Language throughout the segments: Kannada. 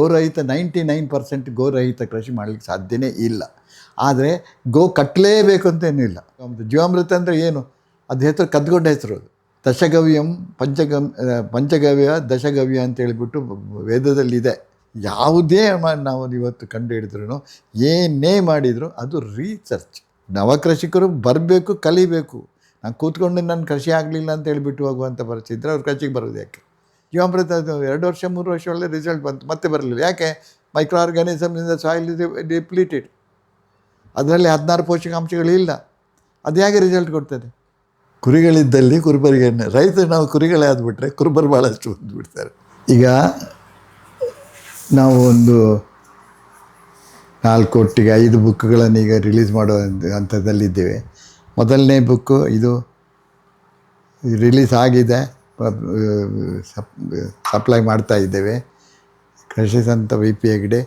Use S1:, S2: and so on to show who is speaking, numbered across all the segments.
S1: ಗೋರಹಿತ ನೈಂಟಿ ನೈನ್ ಪರ್ಸೆಂಟ್ ಗೋರಹಿತ ಕೃಷಿ ಮಾಡಲಿಕ್ಕೆ ಸಾಧ್ಯನೇ ಇಲ್ಲ. ಆದರೆ ಗೋ ಕಟ್ಟಲೇಬೇಕು ಅಂತೇನೂ ಇಲ್ಲ. ಜೀವಾಮೃತ ಅಂದರೆ ಏನು? ಅದು ಹೆಸರು ಕದ್ಗೊಂಡ ಹೆಸರು ಅದು. ದಶಗವ್ಯಂ ಪಂಚಗಮ್ ಪಂಚಗವ್ಯ, ದಶಗವ್ಯ ಅಂತ ಹೇಳಿಬಿಟ್ಟು ವೇದದಲ್ಲಿದೆ. ಯಾವುದೇ ನಾವು ಇವತ್ತು ಕಂಡು ಹಿಡಿದ್ರೂ ಏನೇ ಮಾಡಿದರೂ ಅದು ರೀಸರ್ಚ್. ನವಕೃಷಿಕರು ಬರಬೇಕು, ಕಲಿಬೇಕು. ನಾನು ಕೂತ್ಕೊಂಡು ನನ್ನ ಕೃಷಿ ಆಗಲಿಲ್ಲ ಅಂತ ಹೇಳಿಬಿಟ್ಟು ಹೋಗುವಂಥ ಪರಿಸ್ಥಿತಿ ಅವ್ರು ಕೃಷಿಗೆ ಬರೋದು ಯಾಕೆ? ಜೀವಾಮೃತ ಎರಡು ವರ್ಷ, ಮೂರು ವರ್ಷ ಒಳ್ಳೆ ರಿಸಲ್ಟ್ ಬಂತು. ಮತ್ತೆ ಬರಲಿಲ್ಲ. ಯಾಕೆ? ಮೈಕ್ರೋ ಆರ್ಗಾನಿಸಮ್ನಿಂದ ಸಾಯಿಲ್ ಡಿಪ್ಲೀಟೆಡ್ ಅದರಲ್ಲಿ ಹದಿನಾರು ಪೋಷಕಾಂಶಗಳಿಲ್ಲ. ಅದು ಹೇಗೆ ರಿಸಲ್ಟ್ ಕೊಡ್ತದೆ? ಕುರಿಗಳಿದ್ದಲ್ಲಿ ಕುರುಬರಿಗೆ ರೈತರು ನಾವು ಕುರಿಗಳೇ ಆದ್ಬಿಟ್ರೆ ಕುರುಬರು ಭಾಳಷ್ಟು ಬಂದುಬಿಡ್ತಾರೆ. ಈಗ ನಾವು ಒಂದು ನಾಲ್ಕು ಒಟ್ಟಿಗೆ ಐದು ಬುಕ್ಗಳನ್ನು ಈಗ ರಿಲೀಸ್ ಮಾಡೋ ಹಂತ- ಹಂತದಲ್ಲಿದ್ದೇವೆ. ಮೊದಲನೇ ಬುಕ್ಕು ಇದು ರಿಲೀಸ್ ಆಗಿದೆ. ಸಪ್ ಸಪ್ಲೈ ಮಾಡ್ತಾ ಇದ್ದೇವೆ. ಕೃಷಿ ಸಂತ ವಿ ಪಿ ಹೆಗ್ಡೆ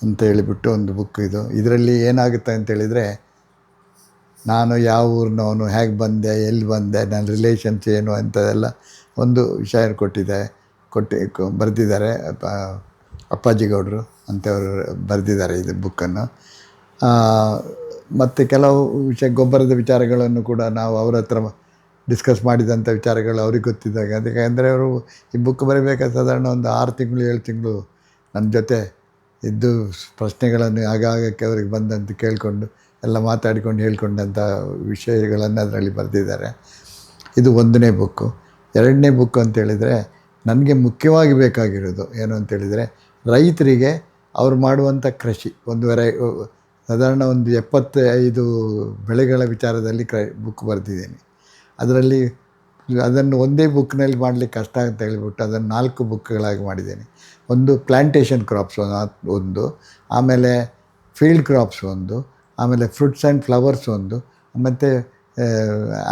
S1: ಅಂತ ಹೇಳಿಬಿಟ್ಟು ಒಂದು ಬುಕ್ ಇದು. ಇದರಲ್ಲಿ ಏನಾಗುತ್ತೆ ಅಂತೇಳಿದರೆ ನಾನು ಯಾವ ಊರಿನವನು, ಹೇಗೆ ಬಂದೆ, ಎಲ್ಲಿ ಬಂದೆ, ನನ್ನ ರಿಲೇಷನ್ಸ್ ಏನು ಅಂತದೆಲ್ಲ ಒಂದು ವಿಷಯ ಕೊಟ್ಟಿದೆ. ಕೊಟ್ಟು ಬರೆದಿದ್ದಾರೆ ಅಪ್ಪಾಜಿಗೌಡರು ಅಪ್ಪಾಜಿ ಗೌಡರು ಅಂತವರು ಬರೆದಿದ್ದಾರೆ ಇದು ಬುಕ್ಕನ್ನು ಮತ್ತು ಕೆಲವು ವಿಷಯ, ಗೊಬ್ಬರದ ವಿಚಾರಗಳನ್ನು ಕೂಡ ನಾವು ಅವರ ಹತ್ರ ಡಿಸ್ಕಸ್ ಮಾಡಿದಂಥ ವಿಚಾರಗಳು ಅವ್ರಿಗೆ ಗೊತ್ತಿದ್ದಾಗ. ಅಂದರೆ ಅವರು ಈ ಬುಕ್ ಬರೀಬೇಕಾದ್ರೆ ಸಾಧಾರಣ ಒಂದು ಆರು ತಿಂಗಳು, ಏಳು ತಿಂಗಳು ನನ್ನ ಜೊತೆ ಇದ್ದು ಪ್ರಶ್ನೆಗಳನ್ನು ಆಗಾಗಕ್ಕೆ ಅವ್ರಿಗೆ ಬಂದಂತೆ ಕೇಳಿಕೊಂಡು ಎಲ್ಲ ಮಾತಾಡಿಕೊಂಡು ಹೇಳ್ಕೊಂಡಂಥ ವಿಷಯಗಳನ್ನು ಅದರಲ್ಲಿ ಬರೆದಿದ್ದಾರೆ. ಇದು ಒಂದನೇ ಬುಕ್ಕು ಎರಡನೇ ಬುಕ್ ಅಂತೇಳಿದರೆ ನನಗೆ ಮುಖ್ಯವಾಗಿ ಬೇಕಾಗಿರೋದು ಏನು ಅಂತೇಳಿದರೆ ರೈತರಿಗೆ ಅವ್ರು ಮಾಡುವಂಥ ಕೃಷಿ. ಒಂದು ವೆರೈ, ಸಾಧಾರಣ ಒಂದು ಎಪ್ಪತ್ತೈದು ಬೆಳೆಗಳ ವಿಚಾರದಲ್ಲಿ ಕ್ರ ಬುಕ್ ಬರೆದಿದ್ದೀನಿ. ಅದರಲ್ಲಿ ಅದನ್ನು ಒಂದೇ ಬುಕ್ನಲ್ಲಿ ಮಾಡಲಿಕ್ಕೆ ಕಷ್ಟ ಅಂತ ಹೇಳಿಬಿಟ್ಟು ಅದನ್ನು ನಾಲ್ಕು ಬುಕ್ಗಳಾಗಿ ಮಾಡಿದ್ದೇನೆ. ಒಂದು ಪ್ಲ್ಯಾಂಟೇಷನ್ ಕ್ರಾಪ್ಸ್ ಒಂದು, ಆಮೇಲೆ ಫೀಲ್ಡ್ ಕ್ರಾಪ್ಸ್ ಒಂದು, ಆಮೇಲೆ ಫ್ರೂಟ್ಸ್ ಆ್ಯಂಡ್ ಫ್ಲವರ್ಸ್ ಒಂದು, ಮತ್ತು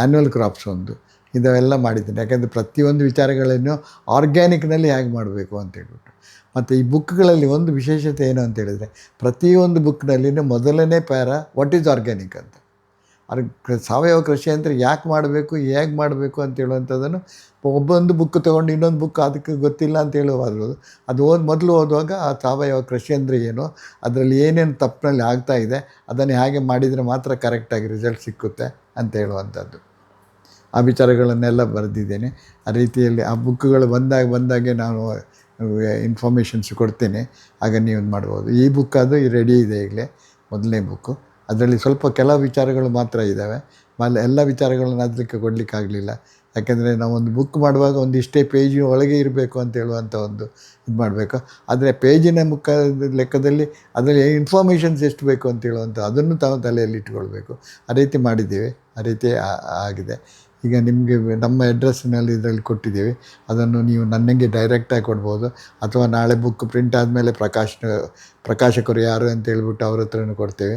S1: ಆ್ಯನ್ಯುವಲ್ ಕ್ರಾಪ್ಸ್ ಒಂದು, ಇದೆಲ್ಲ ಮಾಡಿದ್ದೀನಿ. ಯಾಕೆಂದರೆ ಪ್ರತಿಯೊಂದು ವಿಚಾರಗಳನ್ನು ಆರ್ಗ್ಯಾನಿಕ್ನಲ್ಲಿ ಹೇಗೆ ಮಾಡಬೇಕು ಅಂತ ಹೇಳ್ಬಿಟ್ಟು. ಮತ್ತು ಈ ಬುಕ್ಗಳಲ್ಲಿ ಒಂದು ವಿಶೇಷತೆ ಏನು ಅಂತ ಹೇಳಿದರೆ, ಪ್ರತಿಯೊಂದು ಬುಕ್ನಲ್ಲಿನೂ ಮೊದಲನೇ ಪ್ಯಾರ ವಾಟ್ ಈಸ್ ಆರ್ಗ್ಯಾನಿಕ್ ಅಂತ. ಆರ್ ಸಾವಯವ ಕೃಷಿ ಅಂದರೆ ಯಾಕೆ ಮಾಡಬೇಕು, ಹೇಗೆ ಮಾಡಬೇಕು ಅಂತ ಹೇಳುವಂಥದ್ದನ್ನು ಒಬ್ಬೊಂದು ಬುಕ್ ತೊಗೊಂಡು ಇನ್ನೊಂದು ಬುಕ್ ಅದಕ್ಕೆ ಗೊತ್ತಿಲ್ಲ ಅಂತ ಹೇಳುವಾದ್ರು. ಅದು ಓದ್ ಮೊದಲು ಓದುವಾಗ ಆ ಸಾವಯವ ಕೃಷಿ ಅಂದರೆ ಏನು, ಅದರಲ್ಲಿ ಏನೇನು ತಪ್ಪಿನಲ್ಲಿ ಆಗ್ತಾ ಇದೆ, ಅದನ್ನು ಹೇಗೆ ಮಾಡಿದರೆ ಮಾತ್ರ ಕರೆಕ್ಟಾಗಿ ರಿಸಲ್ಟ್ ಸಿಕ್ಕುತ್ತೆ ಅಂತ ಹೇಳುವಂಥದ್ದು. ಆ ವಿಚಾರಗಳನ್ನೆಲ್ಲ ಬರೆದಿದ್ದೇನೆ. ಆ ರೀತಿಯಲ್ಲಿ ಆ ಬುಕ್ಗಳು ಬಂದಾಗ ಬಂದಾಗೆ ನಾನು ಇನ್ಫಾರ್ಮೇಷನ್ಸ್ ಕೊಡ್ತೇನೆ. ಆಗ ನೀವು ಮಾಡ್ಬೋದು ಈ ಬುಕ್ ಅದು ರೆಡಿ ಇದೆ ಈಗಲೇ, ಮೊದಲನೇ ಬುಕ್ಕು ಅದರಲ್ಲಿ ಸ್ವಲ್ಪ ಕೆಲವು ವಿಚಾರಗಳು ಮಾತ್ರ ಇದ್ದಾವೆ. ಆಮೇಲೆ ಎಲ್ಲ ವಿಚಾರಗಳನ್ನು ಅದಕ್ಕೆ ಕೊಡಲಿಕ್ಕಾಗಲಿಲ್ಲ. ಯಾಕೆಂದರೆ ನಾವೊಂದು ಬುಕ್ ಮಾಡುವಾಗ ಒಂದು ಇಷ್ಟೇ ಪೇಜ್ ಒಳಗೆ ಇರಬೇಕು ಅಂತ ಹೇಳುವಂಥ ಒಂದು ಇದು ಮಾಡಬೇಕು. ಆದರೆ ಪೇಜಿನ ಮುಖ ಲೆಕ್ಕದಲ್ಲಿ ಅದರಲ್ಲಿ ಇನ್ಫಾರ್ಮೇಷನ್ಸ್ ಎಷ್ಟು ಬೇಕು ಅಂತ ಹೇಳುವಂಥ ಅದನ್ನು ತಾವು ತಲೆಯಲ್ಲಿ ಇಟ್ಕೊಳ್ಬೇಕು. ಆ ರೀತಿ ಮಾಡಿದ್ದೇವೆ. ಆ ರೀತಿ ಆಗಿದೆ. ಈಗ ನಿಮಗೆ ನಮ್ಮ ಅಡ್ರೆಸ್ನಲ್ಲಿ ಇದರಲ್ಲಿ ಕೊಟ್ಟಿದ್ದೀವಿ. ಅದನ್ನು ನೀವು ನನ್ನಂಗೆ ಡೈರೆಕ್ಟಾಗಿ ಕೊಡ್ಬೋದು. ಅಥವಾ ನಾಳೆ ಬುಕ್ ಪ್ರಿಂಟ್ ಆದಮೇಲೆ ಪ್ರಕಾಶ್, ಪ್ರಕಾಶಕರು ಯಾರು ಅಂತ ಹೇಳ್ಬಿಟ್ಟು ಅವ್ರ ಹತ್ರನೂ ಕೊಡ್ತೇವೆ.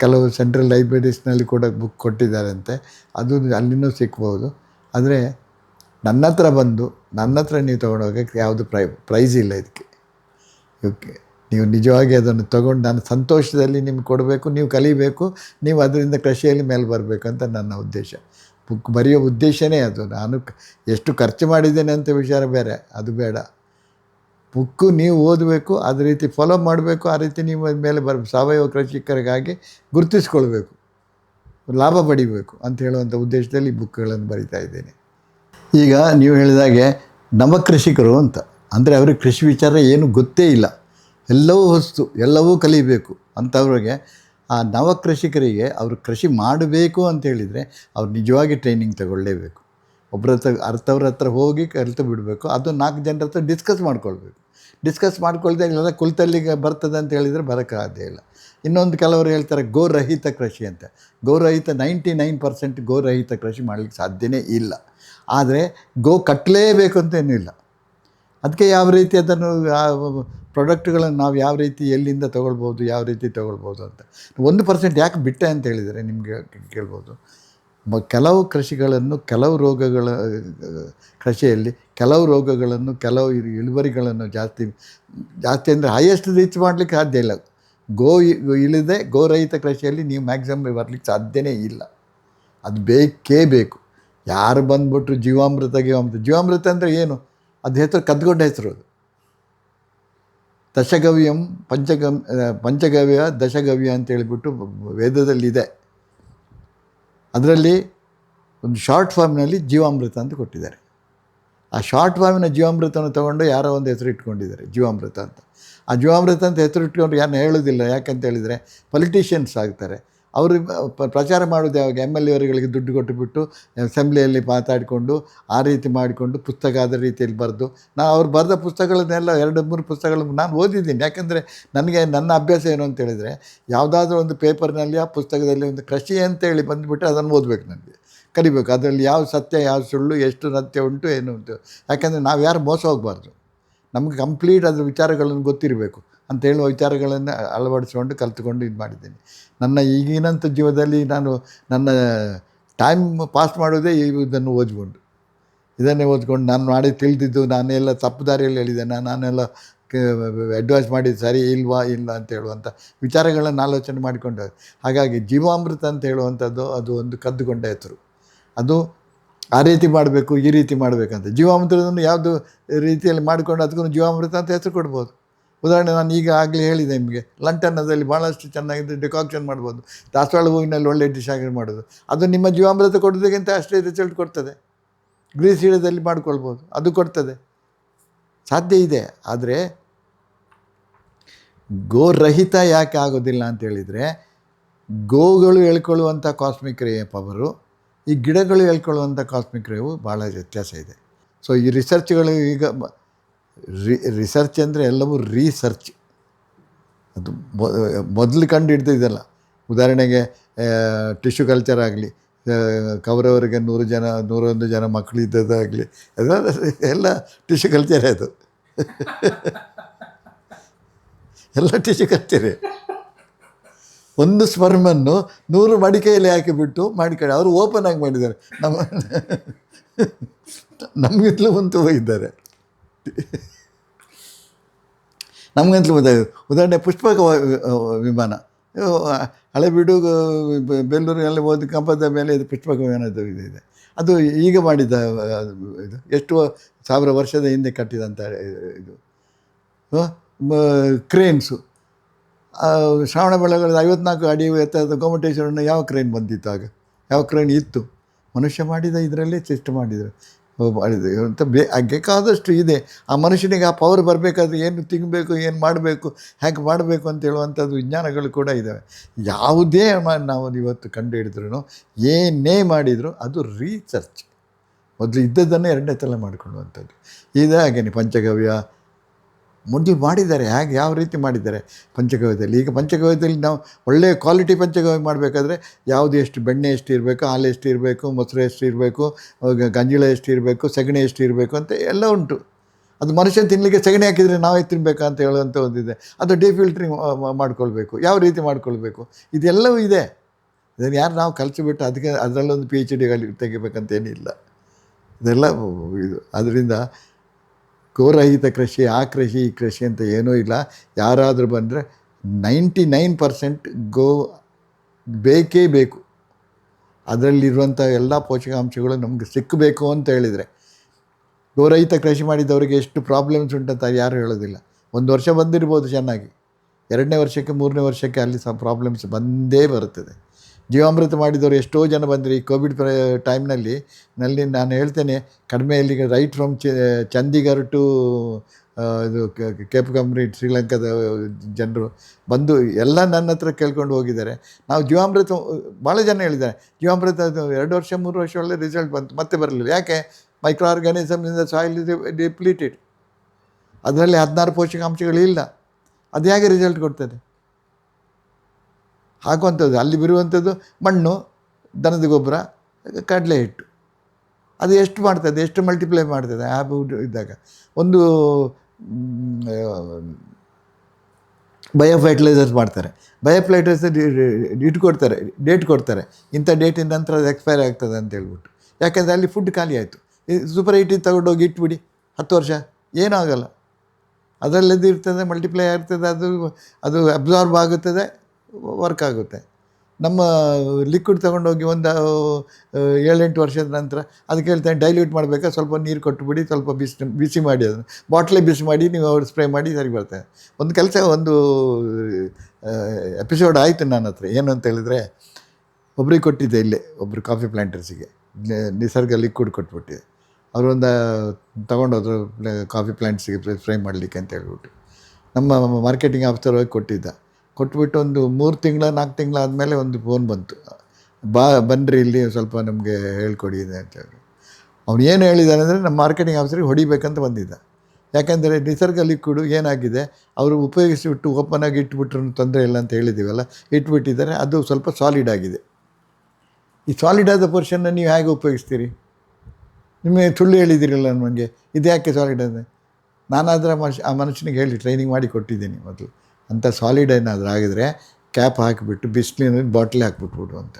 S1: ಕೆಲವು ಸೆಂಟ್ರಲ್ ಲೈಬ್ರರೀಸ್ನಲ್ಲಿ ಕೂಡ ಬುಕ್ ಕೊಟ್ಟಿದ್ದಾರಂತೆ. ಅದು ಅಲ್ಲಿನೂ ಸಿಕ್ಬೋದು. ಆದರೆ ನನ್ನ ಹತ್ರ ಬಂದು, ನನ್ನ ಹತ್ರ ನೀವು ತೊಗೊಂಡೋಗಕ್ಕೆ ಯಾವುದು ಪ್ರೈ ಪ್ರೈಸ್ ಇಲ್ಲ ಇದಕ್ಕೆ. ಓಕೆ ನೀವು ನಿಜವಾಗಿ ಅದನ್ನು ತೊಗೊಂಡು ನಾನು ಸಂತೋಷದಲ್ಲಿ ನಿಮ್ಗೆ ಕೊಡಬೇಕು, ನೀವು ಕಲಿಬೇಕು, ನೀವು ಅದರಿಂದ ಕೃಷಿಯಲ್ಲಿ ಮೇಲೆ ಬರಬೇಕು ಅಂತ ನನ್ನ ಉದ್ದೇಶ. ಬುಕ್ ಬರೆಯೋ ಉದ್ದೇಶನೇ ಅದು. ನಾನು ಎಷ್ಟು ಖರ್ಚು ಮಾಡಿದ್ದೇನೆ ಅಂತ ವಿಚಾರ ಬೇರೆ. ಅದು ಬೇಡ. ಬುಕ್ಕು ನೀವು ಓದಬೇಕು, ಅದೇ ರೀತಿ ಫಾಲೋ ಮಾಡಬೇಕು, ಆ ರೀತಿ ನೀವು ಮೇಲೆ ಬರ, ಸಾವಯವ ಕೃಷಿಕರಿಗಾಗಿ ಗುರುತಿಸ್ಕೊಳ್ಬೇಕು. ಲಾಭ ಪಡಿಬೇಕು ಅಂತ ಹೇಳುವಂಥ ಉದ್ದೇಶದಲ್ಲಿ ಈ ಬುಕ್ಗಳನ್ನು ಬರಿತಾ ಇದ್ದೇನೆ. ಈಗ ನೀವು ಹೇಳಿದಾಗೆ ನವಕೃಷಿಕರು ಅಂತ, ಅಂದರೆ ಅವ್ರಿಗೆ ಕೃಷಿ ವಿಚಾರ ಏನು ಗೊತ್ತೇ ಇಲ್ಲ. ಎಲ್ಲವೂ ಹೊಸ್ತು, ಎಲ್ಲವೂ ಕಲಿಬೇಕು ಅಂಥವ್ರಿಗೆ ಆ ನವ ಕೃಷಿಕರಿಗೆ ಅವರು ಕೃಷಿ ಮಾಡಬೇಕು ಅಂತ ಹೇಳಿದರೆ ಅವ್ರು ನಿಜವಾಗಿ ಟ್ರೈನಿಂಗ್ ತಗೊಳ್ಳೇಬೇಕು. ಒಬ್ಬರ ಹತ್ರ, ಅರ್ಥವ್ರ ಹತ್ರ ಹೋಗಿ ಕಲಿತು ಬಿಡಬೇಕು. ಅದು ನಾಲ್ಕು ಜನರ ಹತ್ರ ಡಿಸ್ಕಸ್ ಮಾಡ್ಕೊಳ್ಬೇಕು. ಡಿಸ್ಕಸ್ ಮಾಡ್ಕೊಳ್ದೆ ಇಲ್ಲ ಕುಲ್ತಲ್ಲಿಗೆ ಬರ್ತದೆ ಅಂತ ಹೇಳಿದರೆ ಬರೋಕ್ಕೆ ಸಾಧ್ಯ ಇಲ್ಲ. ಇನ್ನೊಂದು ಕೆಲವರು ಹೇಳ್ತಾರೆ ಗೋರಹಿತ ಕೃಷಿ ಅಂತ. ಗೋರಹಿತ ನೈಂಟಿ ನೈನ್ ಪರ್ಸೆಂಟ್ ಗೋರಹಿತ ಕೃಷಿ ಮಾಡಲಿಕ್ಕೆ ಸಾಧ್ಯನೇ ಇಲ್ಲ. ಆದರೆ ಗೋ ಕಟ್ಟಲೇಬೇಕು ಅಂತೇನೂ ಇಲ್ಲ. ಅದಕ್ಕೆ ಯಾವ ರೀತಿ ಅದನ್ನು ಪ್ರಾಡಕ್ಟ್ಗಳನ್ನು ನಾವು ಯಾವ ರೀತಿ ಎಲ್ಲಿಂದ ತೊಗೊಳ್ಬೋದು, ಯಾವ ರೀತಿ ತೊಗೊಳ್ಬೋದು ಅಂತ. ಒಂದು ಪರ್ಸೆಂಟ್ ಯಾಕೆ ಬಿಟ್ಟೆ ಅಂತ ಹೇಳಿದರೆ ನಿಮಗೆ ಕೇಳ್ಬೋದು. ಮ- ಕೆಲವು ಕೃಷಿಗಳನ್ನು, ಕೆಲವು ರೋಗಗಳ ಕೃಷಿಯಲ್ಲಿ ಕೆಲವು ರೋಗಗಳನ್ನು, ಕೆಲವು ಇಳುವರಿಗಳನ್ನು ಜಾಸ್ತಿ ಜಾಸ್ತಿ ಅಂದರೆ ಹೈಯೆಸ್ಟ್ ರೀಚ್ ಮಾಡಲಿಕ್ಕೆ ಸಾಧ್ಯ ಇಲ್ಲ. ಗೋ ಇಳಿದೆ, ಗೋರಹಿತ ಕೃಷಿಯಲ್ಲಿ ನೀವು ಮ್ಯಾಕ್ಸಿಮಮ್ ಬರಲಿಕ್ಕೆ ಸಾಧ್ಯನೇ ಇಲ್ಲ. ಅದು ಬೇಕೇ ಬೇಕು. ಯಾರು ಬಂದುಬಿಟ್ರು ಜೀವಾಮೃತ, ಗೀವಾಮೃತ, ಜೀವಾಮೃತ ಅಂದರೆ ಏನು? ಅದು ಹೆಸರು ಕದ್ಗೊಂಡ ಹೆಸರು ಅದು. ದಶಗವ್ಯಂ, ಪಂಚಗಮ್ ಪಂಚಗವ್ಯ, ದಶಗವ್ಯ ಅಂತ ಹೇಳಿಬಿಟ್ಟು ವೇದದಲ್ಲಿದೆ. ಅದರಲ್ಲಿ ಒಂದು ಶಾರ್ಟ್ ಫಾರ್ಮ್ನಲ್ಲಿ ಜೀವಾಮೃತ ಅಂತ ಕೊಟ್ಟಿದ್ದಾರೆ. ಆ ಶಾರ್ಟ್ ಫಾರ್ಮಿನ ಜೀವಾಮೃತವನ್ನು ತಗೊಂಡು ಯಾರೋ ಒಂದು ಹೆಸರು ಇಟ್ಕೊಂಡಿದ್ದಾರೆ, ಜೀವಾಮೃತ ಅಂತ. ಆ ಜೀವಾಮೃತ ಅಂತ ಹೆಸರು ಇಟ್ಕೊಂಡು ಯಾರನ್ನ ಹೇಳೋದಿಲ್ಲ, ಯಾಕಂತ ಹೇಳಿದರೆ ಪೊಲಿಟಿಷಿಯನ್ಸ್ ಆಗ್ತಾರೆ. ಅವರು ಪ್ರಚಾರ ಮಾಡೋದು ಯಾವಾಗ? ಎಂ ಎಲ್ ಎವರುಗಳಿಗೆ ದುಡ್ಡು ಕೊಟ್ಟುಬಿಟ್ಟು, ಅಸೆಂಬ್ಲಿಯಲ್ಲಿ ಮಾತಾಡಿಕೊಂಡು, ಆ ರೀತಿ ಮಾಡಿಕೊಂಡು ಪುಸ್ತಕ ಆದ ರೀತಿಯಲ್ಲಿ ಬರೆದು ನಾನು ಅವ್ರು ಬರೆದ ಪುಸ್ತಕಗಳನ್ನೆಲ್ಲ, ಎರಡು, ಮೂರು ಪುಸ್ತಕಗಳನ್ನು ನಾನು ಓದಿದ್ದೀನಿ. ಯಾಕೆಂದರೆ ನನಗೆ ನನ್ನ ಅಭ್ಯಾಸ ಏನು ಅಂತ ಹೇಳಿದರೆ, ಯಾವುದಾದ್ರೂ ಒಂದು ಪೇಪರ್ನಲ್ಲಿ ಆ ಪುಸ್ತಕದಲ್ಲಿ ಒಂದು ಕೃಷಿ ಅಂತೇಳಿ ಬಂದುಬಿಟ್ಟು ಅದನ್ನು ಓದಬೇಕು ನನಗೆ. ಕಲಿಬೇಕು. ಅದರಲ್ಲಿ ಯಾವ ಸತ್ಯ, ಯಾವ ಸುಳ್ಳು, ಎಷ್ಟು ಸತ್ಯ ಉಂಟು, ಏನು ಉಂಟು. ಯಾಕೆಂದರೆ ನಾವು ಯಾರು ಮೋಸ ಹೋಗಬಾರ್ದು. ನಮಗೆ ಕಂಪ್ಲೀಟ್ ಅದ್ರ ವಿಚಾರಗಳನ್ನು ಗೊತ್ತಿರಬೇಕು. ಅಂತ ಹೇಳುವ ವಿಚಾರಗಳನ್ನು ಅಳವಡಿಸ್ಕೊಂಡು ಕಲಿತ್ಕೊಂಡು ಇದು ಮಾಡಿದ್ದೀನಿ. ನನ್ನ ಈಗಿನಂಥ ಜೀವದಲ್ಲಿ ನಾನು ನನ್ನ ಟೈಮ್ ಪಾಸ್ ಮಾಡೋದೇ ಇದನ್ನು ಓದ್ಕೊಂಡು. ಇದನ್ನೇ ಓದ್ಕೊಂಡು ನಾನು ಮಾಡಿ ತಿಳಿದಿದ್ದು ನಾನೆಲ್ಲ ತಪ್ಪು ದಾರಿಯಲ್ಲಿ ಹೇಳಿದ್ದೇನೆ, ನಾನೆಲ್ಲ ಅಡ್ವೈಸ್ ಮಾಡಿದ್ದು ಸರಿ ಇಲ್ವಾ, ಇಲ್ಲ ಅಂತ ಹೇಳುವಂಥ ವಿಚಾರಗಳನ್ನು ಆಲೋಚನೆ ಮಾಡಿಕೊಂಡು. ಹಾಗಾಗಿ ಜೀವಾಮೃತ ಅಂತ ಹೇಳುವಂಥದ್ದು ಅದು ಒಂದು ಕದ್ದುಕೊಂಡ ಹೆಸರು ಅದು ಆ ರೀತಿ ಮಾಡಬೇಕು, ಈ ರೀತಿ ಮಾಡಬೇಕಂತ. ಜೀವಾಮೃತವನ್ನು ಯಾವುದು ರೀತಿಯಲ್ಲಿ ಮಾಡಿಕೊಂಡು ಅದಕ್ಕೂ ಜೀವಾಮೃತ ಅಂತ ಹೆಸರು ಕೊಡ್ಬೋದು. ಉದಾಹರಣೆ ನಾನು ಈಗ ಆಗಲೇ ಹೇಳಿದೆ ನಿಮಗೆ ಲಂಟನ್ನದಲ್ಲಿ ಭಾಳಷ್ಟು ಚೆನ್ನಾಗಿದೆ ಡಿಕಾಕ್ಷನ್ ಮಾಡ್ಬೋದು, ದಾಸವಾಳ ಹೂವಿನಲ್ಲಿ ಒಳ್ಳೆ ಡಿಶ್ ಆಗಿ ಮಾಡೋದು. ಅದು ನಿಮ್ಮ ಜೀವಾಮೃತ ಕೊಡೋದಕ್ಕಿಂತ ಅಷ್ಟೇ ರಿಸಲ್ಟ್ ಕೊಡ್ತದೆ. ಗ್ರೀಸ್ ಹಿಡದಲ್ಲಿ ಮಾಡ್ಕೊಳ್ಬೋದು, ಅದು ಕೊಡ್ತದೆ. ಸಾಧ್ಯ ಇದೆ, ಆದರೆ ಗೋರಹಿತ ಯಾಕೆ ಆಗೋದಿಲ್ಲ ಅಂತ ಹೇಳಿದರೆ, ಗೋಗಳು ಹೇಳ್ಕೊಳ್ಳುವಂಥ ಕಾಸ್ಮಿಕ್ ರೇ ಪವರು ಈ ಗಿಡಗಳು ಹೇಳ್ಕೊಳ್ಳುವಂಥ ಕಾಸ್ಮಿಕ್ ರೇವು ಭಾಳ ವ್ಯತ್ಯಾಸ ಇದೆ. ಸೊ ಈ ರಿಸರ್ಚ್ಗಳು ಈಗ ರಿ ರಿಸರ್ಚ್ ಅಂದರೆ ಎಲ್ಲವೂ ರೀಸರ್ಚ್ ಅದು ಮೊದಲು ಕಂಡು ಹಿಡ್ದಿದ್ದಲ್ಲ ಉದಾಹರಣೆಗೆ ಟಿಶ್ಯೂ ಕಲ್ಚರ್ ಆಗಲಿ ಕವರವರಿಗೆ ನೂರು ಜನ, ನೂರೊಂದು ಜನ ಮಕ್ಕಳು ಇದ್ದದಾಗಲಿ ಅದೆಲ್ಲ, ಎಲ್ಲ ಟಿಶ್ಯೂ ಕಲ್ಚರೇ ಅದು. ಎಲ್ಲ ಟಿಶ್ಯೂ ಕಲ್ಚರೇ ಒಂದು ಸ್ಪರ್ಮನ್ನು ನೂರು ಮಡಿಕೆಯಲ್ಲಿ ಹಾಕಿಬಿಟ್ಟು ಮಾಡಿಕೊಂಡು ಅವರು ಓಪನ್ ಆಗಿ ಮಾಡಿದ್ದಾರೆ. ನಮ್ಮ ನಮಗಿಂತಲೂ ಮುಂತು ಹೋಗಿದ್ದಾರೆ ನಮಗಂತಲೂ ಗೊತ್ತಾಗಿದೆ ಉದಾಹರಣೆ ಪುಷ್ಪಕ ವಿಮಾನ. ಹಳೆಬೀಡು ಬೆಂಗಳೂರಿನಲ್ಲಿ ಬೆಂಗಳೂರು ಹೋದ ಕಂಪದ ಮೇಲೆ ಇದು ಪುಷ್ಪಕ ವಿಮಾನ ಇದೆ ಅದು ಈಗ ಮಾಡಿದ ಇದು, ಎಷ್ಟು ಸಾವಿರ ವರ್ಷದ ಹಿಂದೆ ಕಟ್ಟಿದಂಥ ಇದು. ಕ್ರೇನ್ಸು. ಶ್ರಾವಣ ಬೆಳಗೊಳದ ಐವತ್ನಾಲ್ಕು ಅಡಿ ಎತ್ತರದ ಗೋಮಟೇಶ್ವರನ ಯಾವ ಕ್ರೇನ್ ಬಂದಿತ್ತು ಆಗ? ಯಾವ ಕ್ರೇನ್ ಇತ್ತು? ಮನುಷ್ಯ ಮಾಡಿದ ಇದರಲ್ಲೇ ಚೆಸ್ಟ್ ಮಾಡಿದರು. ಮಾಡಿದೆ. ಅಂತ ಬೇ ಬೇಕಾದಷ್ಟು ಇದೆ. ಆ ಮನುಷ್ಯನಿಗೆ ಆ ಪವರ್ ಬರಬೇಕಾದ್ರೆ ಏನು ತಿನ್ನಬೇಕು ಏನು ಮಾಡಬೇಕು, ಹೇಗೆ ಮಾಡಬೇಕು ಅಂತ ಹೇಳುವಂಥದ್ದು ವಿಜ್ಞಾನಗಳು ಕೂಡ ಇದ್ದಾವೆ. ಯಾವುದೇ ನಾವು ಇವತ್ತು ಕಂಡು ಹಿಡಿದ್ರೂ ಏನೇ ಮಾಡಿದರೂ ಅದು ರೀಸರ್ಚ್ ಮೊದಲು ಇದ್ದದ್ದನ್ನು ಎರಡನೇ ತಲೆ ಮಾಡಿಕೊಳ್ಳುವಂಥದ್ದು. ಇದೇ ಹಾಗೇನೆ ಪಂಚಗವ್ಯ ಮೊದಲು ಮಾಡಿದ್ದಾರೆ, ಹೇಗೆ, ಯಾವ ರೀತಿ ಮಾಡಿದ್ದಾರೆ? ಪಂಚಗವ್ಯದಲ್ಲಿ. ಈಗ ಪಂಚಗವ್ಯದಲ್ಲಿ ನಾವು ಒಳ್ಳೆಯ ಕ್ವಾಲಿಟಿ ಪಂಚಗವ್ಯ ಮಾಡಬೇಕಾದ್ರೆ ಯಾವುದು ಎಷ್ಟು ಬೆಣ್ಣೆ ಎಷ್ಟು ಇರಬೇಕು, ಹಾಲು ಎಷ್ಟು ಇರಬೇಕು, ಮೊಸರು ಎಷ್ಟು ಇರಬೇಕು ಗಂಜಿಳ ಎಷ್ಟು ಇರಬೇಕು, ಸಗಣಿ ಎಷ್ಟು ಇರಬೇಕು ಅಂತ ಎಲ್ಲ ಉಂಟು. ಅದು ಮನುಷ್ಯ ತಿನ್ನಲಿಕ್ಕೆ ಸಗಣಿ ಹಾಕಿದರೆ ನಾವೇ ತಿನ್ನಬೇಕಾ ಅಂತ ಹೇಳುವಂಥ ಒಂದಿದೆ ಅದು ಡಿಫಿಲ್ಟ್ರಿಂಗ್ ಮಾಡ್ಕೊಳ್ಬೇಕು. ಯಾವ ರೀತಿ ಮಾಡ್ಕೊಳ್ಬೇಕು? ಇದೆಲ್ಲವೂ ಇದೆ. ಇದನ್ನು ಯಾರು ನಾವು ಕಲಿಸಿಬಿಟ್ಟು ಅದಕ್ಕೆ ಅದರಲ್ಲೊಂದು ಪಿ ಎಚ್ ಡಿ ತೆಗಿಬೇಕಂತೇನಿಲ್ಲ. ಇದೆಲ್ಲ ಇದು. ಅದರಿಂದ ಗೋರಹಿತ ಕೃಷಿ, ಆ ಕೃಷಿ, ಈ ಕೃಷಿ ಅಂತ ಏನೂ ಇಲ್ಲ. ಯಾರಾದರೂ ಬಂದರೆ ನೈಂಟಿ ನೈನ್ ಪರ್ಸೆಂಟ್ ಗೋ, ಬೇಕೇ ಬೇಕು. ಅದರಲ್ಲಿರುವಂಥ ಎಲ್ಲ ಪೋಷಕಾಂಶಗಳು ನಮಗೆ ಸಿಕ್ಕಬೇಕು ಅಂತ ಹೇಳಿದರೆ. ಗೋರಹಿತ ಕೃಷಿ ಮಾಡಿದವರಿಗೆ ಎಷ್ಟು ಪ್ರಾಬ್ಲಮ್ಸ್ ಉಂಟಂತ ಯಾರು ಹೇಳೋದಿಲ್ಲ. ಒಂದು ವರ್ಷ ಬಂದಿರ್ಬೋದು ಚೆನ್ನಾಗಿ. ಎರಡನೇ ವರ್ಷಕ್ಕೆ, ಮೂರನೇ ವರ್ಷಕ್ಕೆ ಅಲ್ಲಿ ಸಹ ಪ್ರಾಬ್ಲಮ್ಸ್ ಬಂದೇ ಬರುತ್ತದೆ. ಜೀವಾಮೃತ ಮಾಡಿದವರು ಎಷ್ಟೋ ಜನ ಬಂದರು ಈ ಕೋವಿಡ್ ಟೈಮ್ನಲ್ಲಿ. ನಲ್ಲಿ ನಾನು ಹೇಳ್ತೇನೆ, ಕಡಿಮೆ ಇಲ್ಲಿಗೆ ರೈಟ್ ಫ್ರಮ್ ಚಂದಿಗರ್ ಟು ಇದು ಕೇಪ್ ಕಂಪ್ನಿ ಶ್ರೀಲಂಕಾದ ಜನರು ಬಂದು ಎಲ್ಲ ನನ್ನ ಹತ್ರ ಕೇಳ್ಕೊಂಡು ಹೋಗಿದ್ದಾರೆ. ನಾವು ಜೀವಾಮೃತ ಭಾಳ ಜನ ಹೇಳಿದ್ದಾರೆ, ಜೀವಾಮೃತ ಎರಡು ವರ್ಷ, ಮೂರು ವರ್ಷ ಒಳ್ಳೆ ರಿಸಲ್ಟ್ ಬಂತು, ಮತ್ತೆ ಬರಲಿಲ್ಲ. ಯಾಕೆ? ಮೈಕ್ರೋ ಆರ್ಗಾನಿಸಮ್ನಿಂದ ಸಾಯಿಲ್ ಡಿಪ್ಲೀಟೆಡ್ ಅದರಲ್ಲಿ ಹದಿನಾರು ಪೋಷಕಾಂಶಗಳಿಲ್ಲ ಅದು ಹೇಗೆ ರಿಸಲ್ಟ್ ಕೊಡ್ತದೆ? ಹಾಕುವಂಥದ್ದು, ಅಲ್ಲಿ ಬರುವಂಥದ್ದು ಮಣ್ಣು, ದನದ ಗೊಬ್ಬರ, ಕಡಲೆ ಹಿಟ್ಟು. ಅದು ಎಷ್ಟು ಮಾಡ್ತದೆ, ಎಷ್ಟು ಮಲ್ಟಿಪ್ಲೈ ಮಾಡ್ತದೆ ಆ ಇದ್ದಾಗ? ಒಂದು ಬಯೋ ಫರ್ಟಿಲೈಸರ್ಸ್ ಮಾಡ್ತಾರೆ. ಬಯೋ ಫರ್ಟಿಲೈಸರ್ಸ್ ಇಟ್ಟು ಕೊಡ್ತಾರೆ ಡೇಟ್ ಕೊಡ್ತಾರೆ. ಇಂಥ ಡೇಟಿನ ನಂತರ ಅದು ಎಕ್ಸ್ಪೈರ್ ಆಗ್ತದೆ ಅಂತ ಹೇಳ್ಬಿಟ್ಟು. ಯಾಕೆಂದರೆ ಅಲ್ಲಿ ಫುಡ್ ಖಾಲಿ ಆಯಿತು. ಸೂಪರ್ ಐಟಿ ತಗೊಂಡೋಗಿ ಇಟ್ಬಿಡಿ, ಹತ್ತು ವರ್ಷ, ಏನೂ ಆಗೋಲ್ಲ. ಅದರಲ್ಲಿದ್ದು ಇರ್ತದೆ ಮಲ್ಟಿಪ್ಲೈ ಆಗ್ತದೆ, ಅದು ಅದು ಅಬ್ಸಾರ್ಬ್ ಆಗುತ್ತದೆ. ವರ್ಕ್ ಆಗುತ್ತೆ. ನಮ್ಮ ಲಿಕ್ವಿಡ್ ತೊಗೊಂಡೋಗಿ ಒಂದು ಏಳೆಂಟು ವರ್ಷದ ನಂತರ ಅದಕ್ಕೆ ಹೇಳ್ತಾನೆ ಡೈಲ್ಯೂಟ್ ಮಾಡಬೇಕಾ ಸ್ವಲ್ಪ ನೀರು ಕೊಟ್ಟುಬಿಡಿ ಸ್ವಲ್ಪ ಬಿಸಿ ಬಿಸಿ ಮಾಡಿ ಅದನ್ನು. ಬಾಟ್ಲೇ ಬಿಸಿ ಮಾಡಿ, ನೀವು ಅವ್ರು ಸ್ಪ್ರೇ ಮಾಡಿ ಸರಿ ಬರ್ತೇನೆ ಒಂದು ಕೆಲಸ, ಒಂದು ಎಪಿಸೋಡ್ ಆಯಿತು ನನ್ನ ಹತ್ರ. ಏನು ಅಂತ ಹೇಳಿದರೆ, ಒಬ್ರಿಗೆ ಕೊಟ್ಟಿದ್ದೆ ಇಲ್ಲೇ ಒಬ್ಬರು ಕಾಫಿ ಪ್ಲ್ಯಾಂಟರ್ಸಿಗೆ ನಿಸರ್ಗ ಲಿಕ್ವಿಡ್ ಕೊಟ್ಬಿಟ್ಟಿದೆ. ಅವರೊಂದು ತೊಗೊಂಡೋದ್ರು ಕಾಫಿ ಪ್ಲ್ಯಾಂಟ್ಸಿಗೆ ಸ್ಪ್ರೇ ಮಾಡಲಿಕ್ಕೆ ಅಂತ ಹೇಳ್ಬಿಟ್ಟು. ನಮ್ಮ ಮಾರ್ಕೆಟಿಂಗ್ ಆಫೀಸರ್ ಹೋಗಿ ಕೊಟ್ಟಿದ್ದ. ಕೊಟ್ಬಿಟ್ಟು ಒಂದು ಮೂರು ತಿಂಗಳ, ನಾಲ್ಕು ತಿಂಗಳ ಆದಮೇಲೆ ಒಂದು ಫೋನ್ ಬಂತು. ಬಾ ಬನ್ನಿರಿ ಇಲ್ಲಿ ಸ್ವಲ್ಪ ನಮಗೆ ಹೇಳ್ಕೊಡಿ ಇದೆ ಅಂತ ಹೇಳಿ. ಅವ್ನು ಏನು ಹೇಳಿದ್ದಾನೆ ಅಂದರೆ ನಮ್ಮ ಮಾರ್ಕೆಟಿಂಗ್ ಆಫೀಸರಿಗೆ ಹೊಡಿಬೇಕಂತ ಬಂದಿದ್ದ. ಯಾಕೆಂದರೆ ನಿಸರ್ಗ ಲಿಕ್ವಿಡ್ ಏನಾಗಿದೆ, ಅವರು ಉಪಯೋಗಿಸಿಬಿಟ್ಟು ಓಪನ್ ಆಗಿ ಇಟ್ಬಿಟ್ರು ತೊಂದರೆ ಇಲ್ಲ ಅಂತ ಹೇಳಿದ್ದೀವಲ್ಲ ಇಟ್ಬಿಟ್ಟಿದ್ದಾರೆ, ಅದು ಸ್ವಲ್ಪ ಸಾಲಿಡ್ ಆಗಿದೆ. ಈ ಸಾಲಿಡ್ ಆದ ಪೋರ್ಷನ್ನ ನೀವು ಹೇಗೆ ಉಪಯೋಗಿಸ್ತೀರಿ? ನಿಮಗೆ ಸುಳ್ಳು ಹೇಳಿದ್ದೀರಲ್ಲ ನನಗೆ ಇದು ಯಾಕೆ ಸಾಲಿಡ್ ಅಂದರೆ ನಾನಾದರೆ ಮನುಷ್ಯ, ಆ ಮನುಷ್ಯನಿಗೆ ಹೇಳಿ ಟ್ರೈನಿಂಗ್ ಮಾಡಿ ಕೊಟ್ಟಿದ್ದೀನಿ ಮೊದಲು. ಅಂಥ ಸಾಲಿಡ್ ಏನಾದರೂ ಆಗಿದ್ರೆ ಕ್ಯಾಪ್ ಹಾಕಿಬಿಟ್ಟು ಬಿಸಿಲಿನ ಬಾಟ್ಲಿ ಹಾಕ್ಬಿಟ್ಬಿಡು ಅಂತ.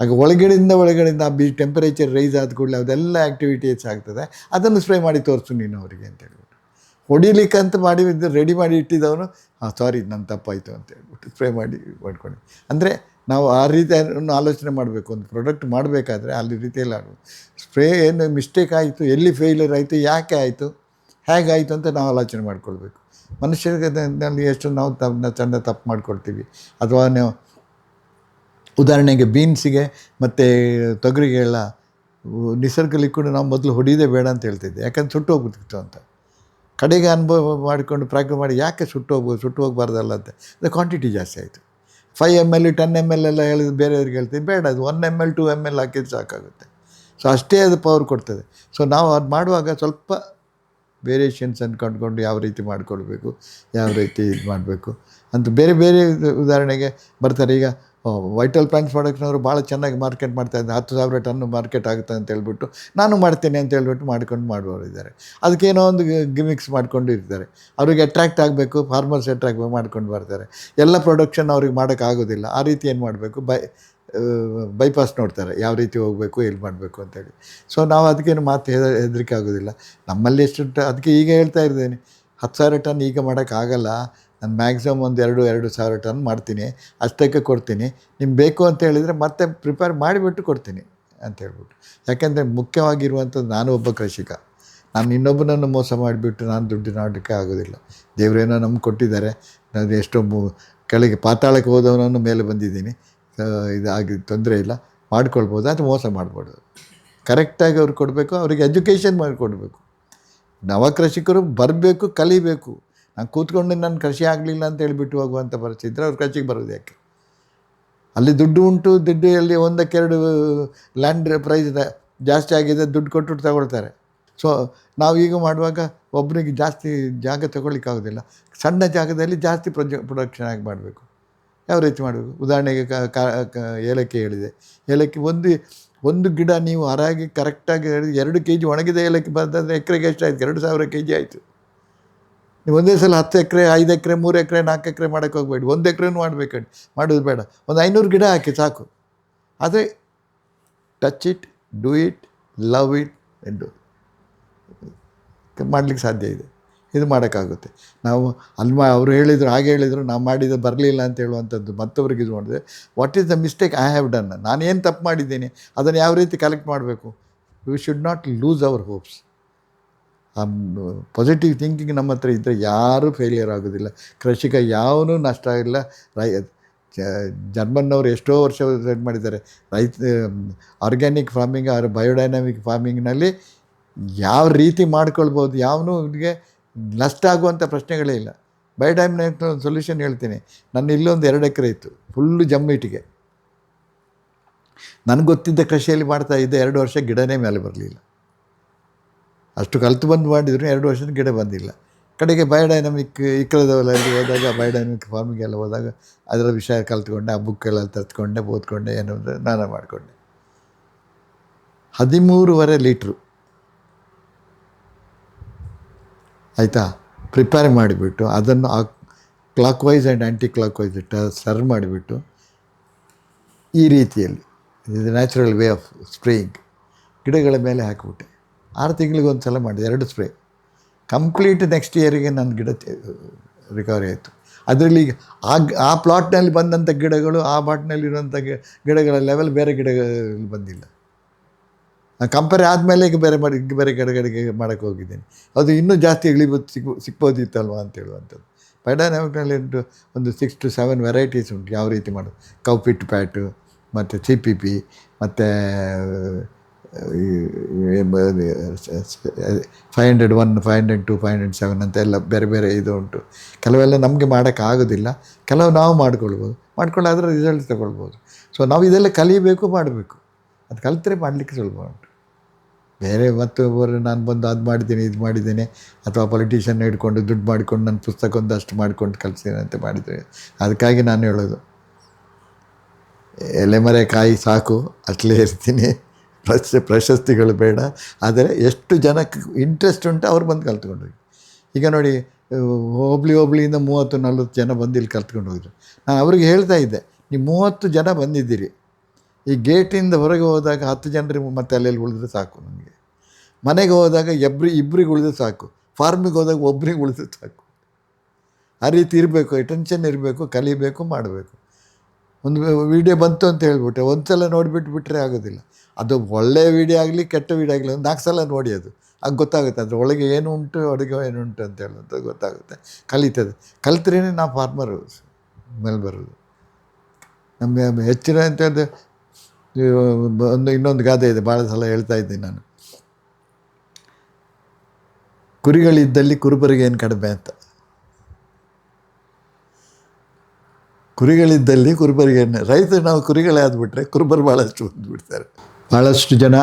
S1: ಆಗ ಒಳಗಡೆಯಿಂದ ಒಳಗಡೆಯಿಂದ ಆ ಬಿ ಟೆಂಪರೇಚರ್ ರೈಸ್ ಆದ ಕೂಡಲೇ ಅದೆಲ್ಲ ಆ್ಯಕ್ಟಿವಿಟೀಸ್ ಆಗ್ತದೆ. ಅದನ್ನು ಸ್ಪ್ರೇ ಮಾಡಿ ತೋರಿಸು ನೀನು ಅವರಿಗೆ ಅಂತ ಹೇಳ್ಬಿಟ್ಟು. ಹೊಡಿಲಿಕ್ಕಂತ ಮಾಡಿ ರೆಡಿ ಮಾಡಿ ಇಟ್ಟಿದ್ದವನು, ಹಾಂ ಸಾರಿ ನನ್ನ ತಪ್ಪಾಯಿತು ಅಂತ ಹೇಳ್ಬಿಟ್ಟು ಸ್ಪ್ರೇ ಮಾಡಿ ಮಾಡ್ಕೊಂಡು ಅಂದರೆ ನಾವು ಆ ರೀತಿ ಆಲೋಚನೆ ಮಾಡಬೇಕು. ಒಂದು ಪ್ರಾಡಕ್ಟ್ ಮಾಡಬೇಕಾದ್ರೆ ಅಲ್ಲಿ ರೀತಿಯಲ್ಲಿ ಆಗ್ಬೋದು ಸ್ಪ್ರೇ ಏನು ಮಿಸ್ಟೇಕ್ ಆಯಿತು, ಎಲ್ಲಿ ಫೇಲ್ಯೂರ್ ಆಯಿತು, ಯಾಕೆ ಆಯಿತು, ಹೇಗಾಯಿತು ಅಂತ ನಾವು ಆಲೋಚನೆ ಮಾಡ್ಕೊಳ್ಬೇಕು. ಮನುಷ್ಯರಿಗೆ ನಾವು ಎಷ್ಟು ನಾವು ತಪ್ಪನ್ನ ಚಂದ ತಪ್ಪು ಮಾಡಿಕೊಡ್ತೀವಿ ಅಥವಾ ನೀವು ಉದಾಹರಣೆಗೆ ಬೀನ್ಸಿಗೆ ಮತ್ತು ತೊಗರಿಗೆಲ್ಲ ನಿಸರ್ಗ ಲಿಕ್ವಿಡ್ ನಾವು ಮೊದಲು ಹೊಡಿಯೋದೇ ಬೇಡ ಅಂತ ಹೇಳ್ತಿದ್ದೆ. ಯಾಕಂದ್ರೆ ಸುಟ್ಟು ಹೋಗ್ಬಿಟ್ಟಿತ್ತು ಅಂತ. ಕಡೆಗೆ ಅನುಭವ ಮಾಡಿಕೊಂಡು ಪ್ರಾಕ್ಟೀಸ್ ಮಾಡಿ ಯಾಕೆ ಸುಟ್ಟು ಹೋಗ್ಬೋದು ಸುಟ್ಟು ಹೋಗ್ಬಾರ್ದಲ್ಲ ಅಂತ. ಅದು ಕ್ವಾಂಟಿಟಿ ಜಾಸ್ತಿ ಆಯಿತು. Five M L ten M L ಎಲ್ಲ ಹೇಳಿದ್ರು ಬೇರೆಯವ್ರಿಗೆ ಹೇಳ್ತೀವಿ ಬೇಡ, ಅದು one M L two M L ಹಾಕಿದ್ರೆ ಸಾಕಾಗುತ್ತೆ. ಸೊ ಅಷ್ಟೇ ಅದು ಪವರ್ ಕೊಡ್ತದೆ. ಸೊ ನಾವು ಅದು ಮಾಡುವಾಗ ಸ್ವಲ್ಪ ವೇರಿಯೇಷನ್ಸ್ ಕಂಡುಕೊಂಡು ಯಾವ ರೀತಿ ಮಾಡಿಕೊಳ್ಬೇಕು, ಯಾವ ರೀತಿ ಇದು ಮಾಡಬೇಕು ಅಂತ ಬೇರೆ ಬೇರೆ ಉದಾಹರಣೆಗೆ ಬರ್ತಾರೆ. ಈಗ ವೈಟಲ್ ಪ್ಯಾಂಟ್ಸ್ ಪ್ರಾಡಕ್ಟ್ನವರು ಭಾಳ ಚೆನ್ನಾಗಿ ಮಾರ್ಕೆಟ್ ಮಾಡ್ತಾ ಇದ್ದಾರೆ. ಹತ್ತು ಸಾವಿರ ಟನ್ನು ಮಾರ್ಕೆಟ್ ಆಗುತ್ತೆ ಅಂತ ಹೇಳ್ಬಿಟ್ಟು ನಾನು ಮಾಡ್ತೇನೆ ಅಂತ ಹೇಳ್ಬಿಟ್ಟು ಮಾಡ್ಕೊಂಡು ಮಾಡುವವರು ಇದ್ದಾರೆ. ಅದಕ್ಕೇನೋ ಒಂದು ಗಿಮಿಕ್ಸ್ ಮಾಡ್ಕೊಂಡು ಇರ್ತಾರೆ. ಅವ್ರಿಗೆ ಅಟ್ರಾಕ್ಟ್ ಆಗಬೇಕು ಫಾರ್ಮರ್ಸ್ ಅಟ್ರ್ಯಾಕ್ಟ್ ಮಾಡ್ಕೊಂಡು ಬರ್ತಾರೆ. ಎಲ್ಲ ಪ್ರೊಡಕ್ಷನ್ ಅವ್ರಿಗೆ ಮಾಡೋಕ್ಕಾಗೋದಿಲ್ಲ. ಆ ರೀತಿ ಏನು ಮಾಡಬೇಕು? ಬೈ ಬೈಪಾಸ್ ನೋಡ್ತಾರೆ, ಯಾವ ರೀತಿ ಹೋಗಬೇಕು, ಎಲ್ಲಿ ಮಾಡಬೇಕು ಅಂತೇಳಿ ಸೊ ನಾವು ಅದಕ್ಕೇನು ಮಾತು ಹೆದ, ಹೆದರಿಕೆ ಆಗೋದಿಲ್ಲ. ನಮ್ಮಲ್ಲಿ ಎಷ್ಟು ಅದಕ್ಕೆ ಈಗ ಹೇಳ್ತಾ ಇದ್ದೇನೆ, ಹತ್ತು ಸಾವಿರ ಟನ್ ಈಗ ಮಾಡೋಕ್ಕಾಗಲ್ಲ ನಾನು ಮ್ಯಾಕ್ಸಿಮಮ್ ಒಂದು ಎರಡು ಎರಡು ಸಾವಿರ ಟನ್ ಮಾಡ್ತೀನಿ, ಅಷ್ಟಕ್ಕೆ ಕೊಡ್ತೀನಿ, ನಿಮ್ಗೆ ಬೇಕು ಅಂತ ಹೇಳಿದರೆ ಮತ್ತೆ ಪ್ರಿಪೇರ್ ಮಾಡಿಬಿಟ್ಟು ಕೊಡ್ತೀನಿ ಅಂತ ಹೇಳ್ಬಿಟ್ಟು. ಯಾಕೆಂದರೆ ಮುಖ್ಯವಾಗಿರುವಂಥದ್ದು ನಾನು ಒಬ್ಬ ಕೃಷಿಕ. ನಾನು ಇನ್ನೊಬ್ಬನನ್ನು ಮೋಸ ಮಾಡಿಬಿಟ್ಟು ನಾನು ದುಡ್ಡು ಮಾಡೋಕ್ಕೆ ಆಗೋದಿಲ್ಲ. ದೇವರೇನೋ ನಮ್ಗೆ ಕೊಟ್ಟಿದ್ದಾರೆ, ನಾನು ಎಷ್ಟೋ ಕೆಳಗೆ ಪಾತಾಳಕ್ಕೆ ಹೋದವನನ್ನು ಮೇಲೆ ಬಂದಿದ್ದೀನಿ ಇದಾಗಿ ತೊಂದರೆ ಇಲ್ಲ, ಮಾಡ್ಕೊಳ್ಬೋದು ಅದು ಮೋಸ ಮಾಡ್ಬೋದು. ಕರೆಕ್ಟಾಗಿ ಅವ್ರಿಗೆ ಕೊಡಬೇಕು, ಅವ್ರಿಗೆ ಎಜುಕೇಷನ್ ಮಾಡಿಕೊಡ್ಬೇಕು ನವ ಕೃಷಿಕರು ಬರಬೇಕು, ಕಲಿಬೇಕು. ನಾನು ಕೂತ್ಕೊಂಡು ನನ್ನ ಕೃಷಿ ಆಗಲಿಲ್ಲ ಅಂತ ಹೇಳಿಬಿಟ್ಟು ಹೋಗುವಂಥ ಪರಿಸ್ಥಿತಿ ಅವ್ರು ಕೃಷಿಗೆ ಬರೋದು ಯಾಕೆ? ಅಲ್ಲಿ ದುಡ್ಡು ಉಂಟು, ದುಡ್ಡು ಅಲ್ಲಿ ಒಂದಕ್ಕೆರಡು ಲ್ಯಾಂಡ್ ಪ್ರೈಸ್ ಜಾಸ್ತಿ ಆಗಿದೆ, ದುಡ್ಡು ಕೊಟ್ಟು ತಗೊಳ್ತಾರೆ. ಸೊ ನಾವು ಈಗ ಮಾಡುವಾಗ ಒಬ್ಬರಿಗೆ ಜಾಸ್ತಿ ಜಾಗ ತಗೊಳ್ಳಿಕ್ಕಾಗೋದಿಲ್ಲ ಸಣ್ಣ ಜಾಗದಲ್ಲಿ ಜಾಸ್ತಿ ಪ್ರೊಜೆ ಪ್ರೊಡಕ್ಷನ್ ಆಗಿ ಮಾಡಬೇಕು. ಯಾವ ರೀತಿ ಮಾಡಬೇಕು ಉದಾಹರಣೆಗೆ ಏಲಕ್ಕಿ ಹೇಳಿದೆ. ಏಲಕ್ಕಿ ಒಂದು ಒಂದು ಗಿಡ ನೀವು ಹರಾಗಿ ಕರೆಕ್ಟಾಗಿ ಎರಡು ಕೆ ಜಿ ಒಣಗಿದ ಏಲಕ್ಕಿ ಬಂದರೆ ಎಕರೆಗೆ ಎಷ್ಟಾಯಿತು? ಎರಡು ಸಾವಿರ ಕೆ ಜಿ ಆಯಿತು. ನೀವು ಒಂದೇ ಸಲ ಹತ್ತು ಎಕರೆ, ಐದು ಎಕರೆ, ಮೂರು ಎಕರೆ, ನಾಲ್ಕು ಎಕರೆ ಮಾಡೋಕ್ಕೆ ಹೋಗಬೇಡಿ. ಒಂದು ಎಕರೆನೂ ಮಾಡಬೇಕು ಮಾಡೋದು ಬೇಡ. ಒಂದು ಐನೂರು ಗಿಡ ಹಾಕಿ ಸಾಕು. ಆದರೆ touch it do it love it ಎಂದು ಮಾಡಲಿಕ್ಕೆ ಸಾಧ್ಯ ಇದೆ. ಇದು ಮಾಡೋಕ್ಕಾಗುತ್ತೆ. ನಾವು ಅಲ್ಲಿ ಮಾ ಅವರು ಹೇಳಿದರು, ಹಾಗೆ ಹೇಳಿದರು, ನಾವು ಮಾಡಿದ ಬರಲಿಲ್ಲ ಅಂತ ಹೇಳುವಂಥದ್ದು ಮತ್ತೊಬ್ರಿಗೆ ಇದು ಮಾಡಿದ್ರೆ what is the mistake I have done ನಾನೇನು ತಪ್ಪು ಮಾಡಿದ್ದೀನಿ? ಅದನ್ನು ಯಾವ ರೀತಿ ಕಲೆಕ್ಟ್ ಮಾಡಬೇಕು? We should not lose our hopes positive thinking ನಮ್ಮ ಹತ್ರ ಇದ್ದರೆ ಯಾರೂ ಫೇಲಿಯರ್ ಆಗೋದಿಲ್ಲ. ಕೃಷಿಕ ಯಾವನೂ ನಷ್ಟ ಇಲ್ಲ. ರೈ ಜರ್ಮನ್ನವರು ಎಷ್ಟೋ ವರ್ಷ ಇದು ಮಾಡಿದ್ದಾರೆ. ರೈತ ಆರ್ಗ್ಯಾನಿಕ್ ಫಾರ್ಮಿಂಗ್ ಆರ್ ಬಯೋಡೈನಾಮಿಕ್ ಫಾರ್ಮಿಂಗ್ನಲ್ಲಿ ಯಾವ ರೀತಿ ಮಾಡ್ಕೊಳ್ಬೋದು? ಯಾವನೂ ಇವನಿಗೆ ನಷ್ಟ ಆಗುವಂಥ ಪ್ರಶ್ನೆಗಳೇ ಇಲ್ಲ. ಬಯೋಡೈನಾಮಿಕ್ ಒಂದು ಸೊಲ್ಯೂಷನ್ ಹೇಳ್ತೀನಿ. ನನ್ನ ಇಲ್ಲೊಂದು ಎರಡು ಎಕರೆ ಇತ್ತು. ಫುಲ್ಲು ಜಮ್ಮಿಟ್ಟಿಗೆ ನನಗೆ ಗೊತ್ತಿದ್ದ ಕೃಷಿಯಲ್ಲಿ ಮಾಡ್ತಾ ಇದ್ದೆ ಎರಡು ವರ್ಷ ಗಿಡನೇ ಮೇಲೆ ಬರಲಿಲ್ಲ. ಅಷ್ಟು ಕಲಿತು ಬಂದು ಮಾಡಿದ್ರು, ಎರಡು ವರ್ಷದ ಗಿಡ ಬಂದಿಲ್ಲ. ಕಡೆಗೆ ಬಯೋಡೈನಮಿಕ್ ಇಕ್ರದವರಲ್ಲಿ ಹೋದಾಗ ಬಯೋಡೈನಮಿಕ್ ಫಾರ್ಮಿಂಗ್ ಎಲ್ಲ ಹೋದಾಗ ಅದರ ವಿಷಯ ಕಲ್ತ್ಕೊಂಡೆ, ಆ ಬುಕ್ ಎಲ್ಲ ತರ್ತ್ಕೊಂಡೆ, ಓದ್ಕೊಂಡೆ, ಏನೋ ಒಂದು ನಾನು ಮಾಡಿಕೊಂಡೆ. ಹದಿಮೂರುವರೆ ಲೀಟ್ರು. ಆಯಿತಾ? ಪ್ರಿಪೇರ್ ಮಾಡಿಬಿಟ್ಟು ಅದನ್ನು ಆ clockwise and anticlockwise ಇಟ್ಟು ಸರ್ವ್ ಮಾಡಿಬಿಟ್ಟು ಈ ರೀತಿಯಲ್ಲಿ, ಇದು ನ್ಯಾಚುರಲ್ ವೇ ಆಫ್ ಸ್ಪ್ರೇಯಿಂಗ್, ಗಿಡಗಳ ಮೇಲೆ ಹಾಕಿಬಿಟ್ಟೆ. ಆರು ತಿಂಗಳಿಗೆ ಒಂದು ಸಲ ಮಾಡಿದೆ, ಎರಡು ಸ್ಪ್ರೇ. ಕಂಪ್ಲೀಟ್ ನೆಕ್ಸ್ಟ್ ಇಯರಿಗೆ ನನ್ನ ಗಿಡ ರಿಕವರಿ ಆಯಿತು. ಅದರಲ್ಲಿ ಆ ಆ ಪ್ಲಾಟ್ನಲ್ಲಿ ಬಂದಂಥ ಗಿಡಗಳು, ಆ ಬಾಟ್ನಲ್ಲಿರುವಂಥ ಗಿಡಗಳ ಲೆವೆಲ್ ಬೇರೆ ಗಿಡಗಳಲ್ಲಿ ಬಂದಿಲ್ಲ. ಕಂಪೇರ್ ಆದಮೇಲೆ ಈಗ ಬೇರೆ ಮಾಡಿ ಬೇರೆ ಗಿಡಗಳಿಗೆ ಮಾಡೋಕ್ಕೆ ಹೋಗಿದ್ದೀನಿ. ಅದು ಇನ್ನೂ ಜಾಸ್ತಿ ಇಳಿಬೋದು ಸಿಗ್, ಸಿಗ್ಬೋದಿತ್ತಲ್ವಾ ಅಂತ ಹೇಳುವಂಥದ್ದು. ಪೈಡಾನಮಿಕ್ನಲ್ಲಿ ಉಂಟು ಒಂದು ಸಿಕ್ಸ್ ಟು ಸೆವೆನ್ ವೆರೈಟೀಸ್ ಉಂಟು, ಯಾವ ರೀತಿ ಮಾಡೋದು. ಕೌಪಿಟ್ ಪ್ಯಾಟು ಮತ್ತು ಸಿ ಪಿ ಪಿ ಮತ್ತು five hundred one five hundred two five hundred seven ಅಂತ ಎಲ್ಲ ಬೇರೆ ಬೇರೆ ಇದು ಉಂಟು. ಕೆಲವೆಲ್ಲ ನಮಗೆ ಮಾಡೋಕ್ಕಾಗೋದಿಲ್ಲ ಕೆಲವು ನಾವು ಮಾಡ್ಕೊಳ್ಬೋದು. ಮಾಡ್ಕೊಂಡು ರಿಸಲ್ಟ್ ತಗೊಳ್ಬೋದು. ಸೊ ನಾವು ಇದೆಲ್ಲ ಕಲಿಬೇಕು, ಮಾಡಬೇಕು. ಅದು ಕಲಿತರೆ ಮಾಡಲಿಕ್ಕೆ ಸುಲಭ ಉಂಟು. ಬೇರೆ ಮತ್ತೊಬ್ಬರು ನಾನು ಬಂದು ಅದು ಮಾಡಿದ್ದೀನಿ, ಇದು ಮಾಡಿದ್ದೀನಿ, ಅಥವಾ ಪೊಲಿಟಿಷಿಯನ್ ಹಿಡ್ಕೊಂಡು ದುಡ್ಡು ಮಾಡಿಕೊಂಡು ನನ್ನ ಪುಸ್ತಕ ಒಂದಷ್ಟು ಮಾಡ್ಕೊಂಡು ಕಲಿಸ್ತೀನಿ ಅಂತ ಮಾಡಿದರೆ ಅದಕ್ಕಾಗಿ ನಾನು ಹೇಳೋದು. ಎಲೆಮರೆ ಕಾಯಿ ಸಾಕು, ಅಟ್ಲೇ ಇರ್ತೀನಿ. ಪ್ರಶ, ಪ್ರಶಸ್ತಿಗಳು ಬೇಡ. ಆದರೆ ಎಷ್ಟು ಜನಕ್ಕೆ ಇಂಟ್ರೆಸ್ಟ್ ಉಂಟು ಅವ್ರು ಬಂದು ಕಲ್ತ್ಕೊಂಡು ಹೋಗಿ. ಈಗ ನೋಡಿ, ಹೋಬ್ಳಿ ಹೋಬ್ಳಿಯಿಂದ ಮೂವತ್ತು, ನಲ್ವತ್ತು ಜನ ಬಂದು ಇಲ್ಲಿ ಕಲ್ತ್ಕೊಂಡು ಹೋಗಿದ್ರು ನಾನು ಅವ್ರಿಗೆ ಹೇಳ್ತಾ ಇದ್ದೆ, ನೀವು ಮೂವತ್ತು ಜನ ಬಂದಿದ್ದೀರಿ ಈ ಗೇಟಿಂದ ಹೊರಗೆ ಹೋದಾಗ ಹತ್ತು ಜನರಿಗೆ ಮತ್ತೆ ಅಲ್ಲೆಲ್ಲಿ ಉಳಿದ್ರೆ ಸಾಕು ನನಗೆ ಮನೆಗೆ ಹೋದಾಗ ಎಬ್ರಿ ಇಬ್ಬರಿಗೆ ಉಳಿದ್ರೆ ಸಾಕು. ಫಾರ್ಮಿಗೆ ಹೋದಾಗ ಒಬ್ರಿಗೆ ಉಳಿದ್ರೆ ಸಾಕು. ಆ ರೀತಿ ಇರಬೇಕು ಅಟೆನ್ಷನ್ ಇರಬೇಕು, ಕಲಿಬೇಕು, ಮಾಡಬೇಕು. ಒಂದು ವಿಡಿಯೋ ಬಂತು ಅಂತ ಹೇಳ್ಬಿಟ್ಟೆ ಒಂದು ಸಲ ನೋಡಿಬಿಟ್ಟು ಬಿಟ್ಟರೆ ಆಗೋದಿಲ್ಲ. ಅದು ಒಳ್ಳೆಯ ವಿಡಿಯೋ ಆಗಲಿ, ಕೆಟ್ಟ ವಿಡಿಯೋ ಆಗಲಿ, ಒಂದು ನಾಲ್ಕು ಸಲ ನೋಡಿ ಅದು. ಆಗ ಗೊತ್ತಾಗುತ್ತೆ, ಅದ್ರ ಒಳಗೆ ಏನು ಉಂಟು, ಅಡುಗೆ ಏನು ಉಂಟು ಅಂತ ಹೇಳೋದು ಗೊತ್ತಾಗುತ್ತೆ. ಕಲಿತದೆ. ಕಲಿತ್ರೇ ನಾವು ಫಾರ್ಮರ್ ಮೇಲೆ ಬರೋದು ನಮಗೆ ಹೆಚ್ಚಿನ ಅಂತ ಹೇಳಿದ್ರೆ ಒಂದು ಇನ್ನೊಂದು ಗಾದೆ ಇದೆ ಭಾಳ ಸಲ ಹೇಳ್ತಾ ಇದ್ದೀನಿ ನಾನು. ಕುರಿಗಳಿದ್ದಲ್ಲಿ ಕುರುಬರಿಗೆ ಏನು ಕಡಿಮೆ ಅಂತ. ಕುರಿಗಳಿದ್ದಲ್ಲಿ ಕುರುಬರಿಗೆ ರೈತರು ನಾವು ಕುರಿಗಳೇ ಆದ್ಬಿಟ್ರೆ ಕುರುಬರು ಭಾಳಷ್ಟು ಬಂದುಬಿಡ್ತಾರೆ. ಭಾಳಷ್ಟು ಜನ